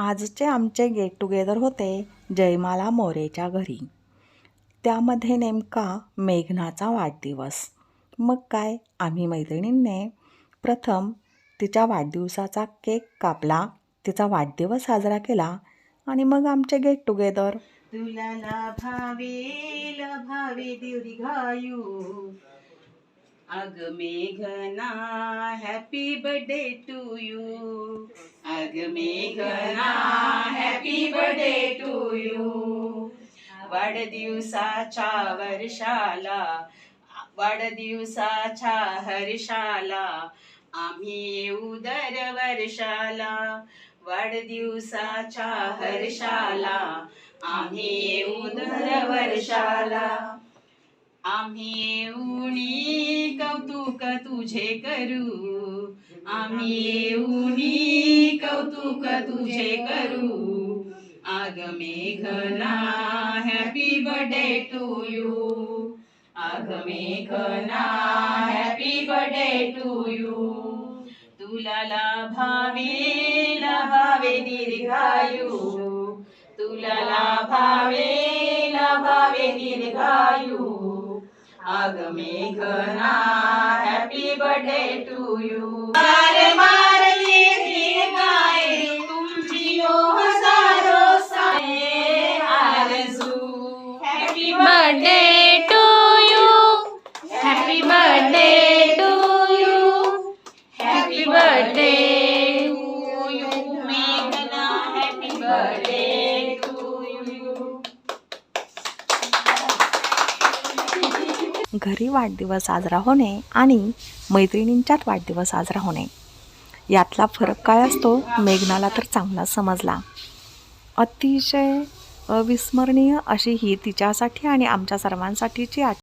आजचे आमचे get together होते जयमाला मोरेच्या घरी. त्यामध्ये नेमका मेघनाचा वाढदिवस. मग काय? आम्ही मैत्रिणींनी प्रथम तिच्या वाढदिवसाचा केक कापला तिचा वाढदिवस साजरा केला आणि मग आमचे गेट टुगेदर. तुला भावे दीर्घायू अग मेघना हॅपी बर्थडे टू यू अग मेघना हॅपी बर्थडे टू यू वाढदिवसाच्या वर्षाला वाढदिवसाच्या हर्षाला आम्ही येऊ दर वर्षाला. वाढदिवसाच्या हर्षाला आम्ही येऊ दर वर्षाला. आम्ही येऊनी कौतुक तुझे करू. आम्ही येऊनी कौतुक तुझे करू. आग मेघना हॅपी बर्थडे टू यू आग मेघना हॅपी बर्थडे टू यू तुला लाभावे लाभावे दीर्घायू. तुला लाभावे लाभावे दीर्घायू. आग मेघना हॅपी बर्थडे टू यू मार मारली गाय तुमची ओ हजारो साये आरजू. हॅपी बर्थडे घरी वाढदिवस साजरा होणे आणि मैत्रिणींच्यात वाढदिवस साजरा होणे. यातला फरक काय असतो? मेघनाला तर चांगलाच समजला. अतिशय अविस्मरणीय अशी ही तिच्यासाठी आणि आमच्या सर्वांसाठीची आठ